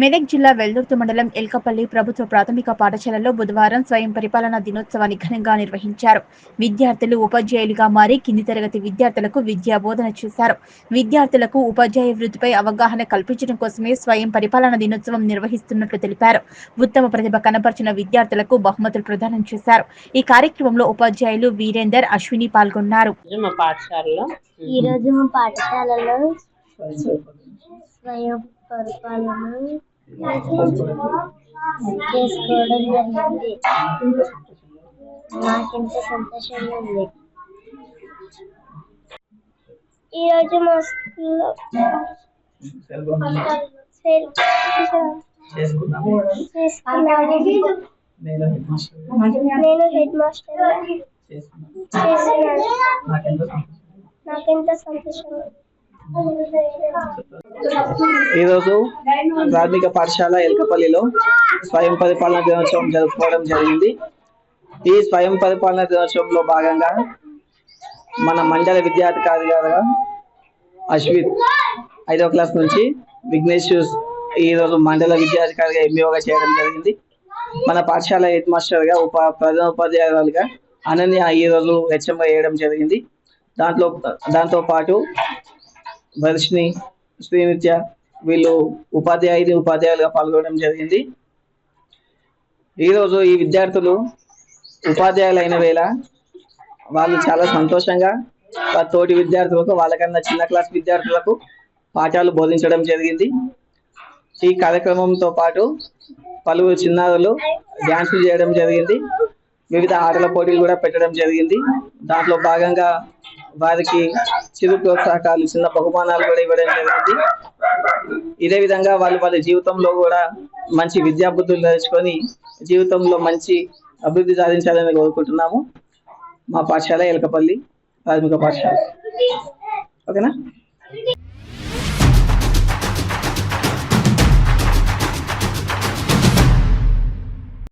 మెదక్ జిల్లా వెల్దుర్తి మండలం ఎల్కపల్లి ప్రభుత్వ ప్రాథమిక పాఠశాలలో బుధవారం స్వయం పరిపాలనా దినోత్సవాన్ని ఘనంగా నిర్వహించారు. విద్యార్థులు ఉపాధ్యాయులుగా మారి కింది తరగతి విద్యార్థులకు విద్యా బోధన చేశారు. విద్యార్థులకు ఉపాధ్యాయ వృత్తిపై అవగాహన కల్పించడం కోసమే స్వయం పరిపాలనా దినోత్సవం నిర్వహిస్తున్నట్లు తెలిపారు. ఉత్తమ ప్రతిభ కనపరిచిన విద్యార్థులకు బహుమతులు ప్రదానం చేశారు. ఈ కార్యక్రమంలో ఉపాధ్యాయులు వీరేందర్ అశ్విని పాల్గొన్నారు. ఈ రోజు మా పాఠశాలలో స్వయం పరిపాలన చేసుకోవడం జరిగింది నాకెంతో సంతోషంగా ఉంది ఈరోజు మా స్కూల్లో నేను హెడ్ మాస్టర్ నాకెంతో సంతోషంగా ఉంది. ఈరోజు ప్రాథమిక పాఠశాల ఎలకపల్లిలో స్వయం పరిపాలన దినోత్సవం జరుపుకోవడం జరిగింది. ఈ స్వయం పరిపాలన దినోత్సవంలో భాగంగా మన మండల విద్యాధికారి గారుగా అశ్విత్ ఐదో క్లాస్ నుంచి విఘ్నేష్ ఈరోజు మండల విద్యాధికారిగా ఎంఈఓగా చేయడం జరిగింది. మన పాఠశాల హెడ్ మాస్టర్గా ఉప ప్రధాన ఉపాధ్యాయురాలుగా అనన్య ఈరోజు హెచ్ఎంగా వేయడం జరిగింది. దాంట్లో దాంతో పాటు వర్షిని శ్రీనిత్య వీళ్ళు ఉపాధ్యాయుడి ఉపాధ్యాయులుగా పాల్గొనడం జరిగింది. ఈరోజు ఈ విద్యార్థులు ఉపాధ్యాయులు అయిన వేళ వాళ్ళు చాలా సంతోషంగా తోటి విద్యార్థులకు వాళ్ళకన్నా చిన్న క్లాస్ విద్యార్థులకు పాఠాలు బోధించడం జరిగింది. ఈ కార్యక్రమంతో పాటు పలువురు చిన్నారులు డ్యాన్సులు చేయడం జరిగింది. వివిధ ఆటల పోటీలు కూడా పెట్టడం జరిగింది. దాంట్లో భాగంగా వారికి చిరు ప్రోత్సాహకాలు చిన్న బహుమానాలు కూడా ఇవ్వడం జరిగింది. ఇదే విధంగా వాళ్ళు వాళ్ళ జీవితంలో కూడా మంచి విద్యాబుద్ధులు నేర్చుకొని జీవితంలో మంచి అభివృద్ధి సాధించాలని కోరుకుంటున్నాము. మా పాఠశాల ఎలకపల్లి ప్రాథమిక పాఠశాల. ఓకేనా?